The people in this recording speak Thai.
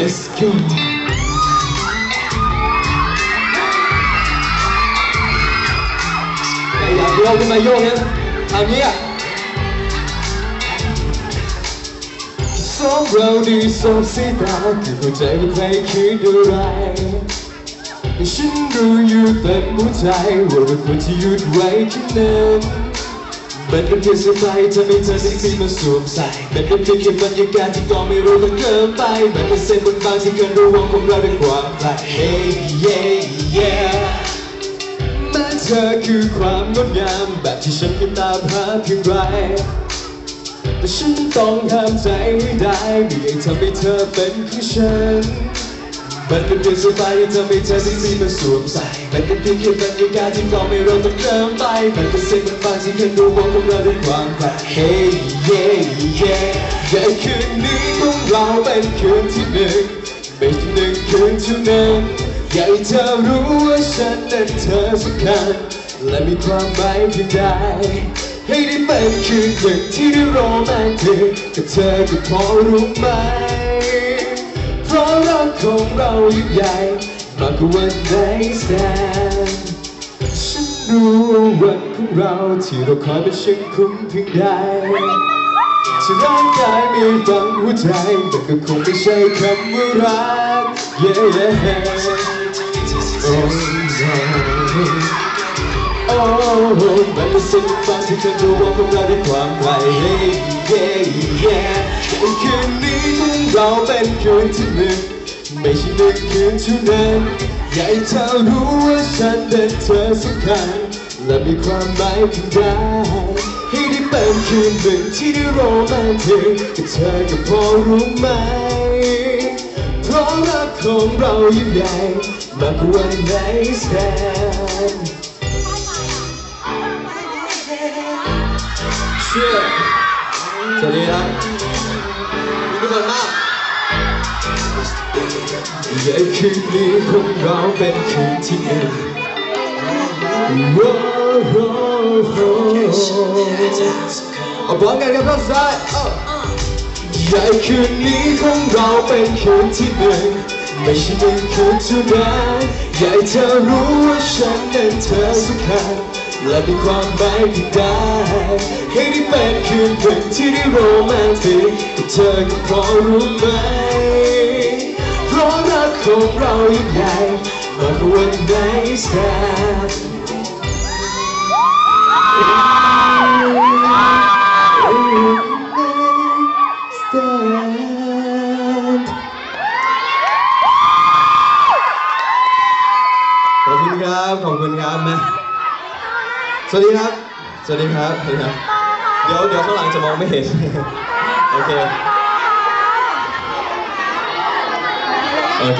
let's go ใครอยากโยกขึ้นมาโยกนะทางนี้อะสองเราดีสองสีตาที่หัวใจไม่เคยคิดอะไรแต่ฉันรู้อยู่เต็มหัวใจว่าเราควรจะหยุดไว้แค่นั้น มันเป็นเพียงเสื้อผ้าที่ทำให้เธอได้ขึ้นมาสวมใส่มันเป็นเพียงแค่บรรยากาศที่ก็ไม่รู้ต้องเกินไปมันเป็นเส้นบางที่เกินระวังของเราด้วยความใคร Hey yeah yeah แม้เธอคือความงดงามแบบที่ฉันไม่ตามหาเพียงไรแต่ฉันต้องห้ามใจให้ได้ไม่อยากทำให้เธอเป็นของฉัน มันเป็นเพียงสื้อผ้าที่ทำให้เธอได้มีมาสวมใส่ มันเป็นเพียงแค่บรรยากาศที่ก็ไม่รู้ต้องเติมไป มันเป็นเสิ่งบางที่เกินรู้ว่าของเราด้วยความแปลก Hey yeah yeah อยากคืนนี้ของเราเป็นคืนที่หนึ่งไม่ใช่หนึ่งคืนเท่านั้นอยากให้เธอรู้ว่าฉันนั้นเธอสำคัญและมีความหมายเพียงใดให้ได้เป็นคืนหนึ่งที่ได้โรแมนติกกับเธอก็พอรู้ไหม ราะรักของเรายิ่งใหญ่ มากกว่าวันไหนแสนฉันรู้ว่าวันของเราที่เราคอยเป็นเช่นคุ้มเพียงใดที่ร่างกายมีฝังหัวใจ แต่ก็คงไม่ใช่คำว่ารัก yeah yeah oh no โอ้มันเป็นสิ่งบางที่เธอรู้ว่าพวกเราได้ความไกล Hey yeah yeah คืนนี้ของ เราเป็นคืนที่หนึ่งไม่ใช่หนึ่งคืนเท่านั้นอยากให้เธอรู้ว่าฉันเป็นเธอสำคัญและมีความหมายเพียงใดให้ได้เป็นคืนหนึ่งที่ได้โรแมนติกกับเธอก็พอรู้ไหมเพราะรักของเรายิ่งใหญ่มากกว่าวันไหนแสน เชื่อสวัสดีครับทุกคนมาก และคืนนี้ของเราเป็นคืนที่หนึ่งโอ้โหเอาพร้อมกันครับรอบซ้ายเอาและคืนนี้ของเราเป็นคืนที่หนึ่งไม่ใช่หนึ่งคืนเท่านั้นอยากเธอรู้ว่าฉันนั้นเธอสำคัญและมีความหมายที่ได้ให้ได้เป็นคืนหนึ่งที่ได้โรแมนติกกับเธอก็พอรู้ไหม ของเรายิ่งใหญ่มากกว่าวันไหนแสนขอบคุณครับ ขอบคุณครับนะสวัสดีครับ สวัสดีครับ สวัสดีครับ เดี๋ยวเดี๋ยวข้างหลังจะมองไม่เห็น โอเค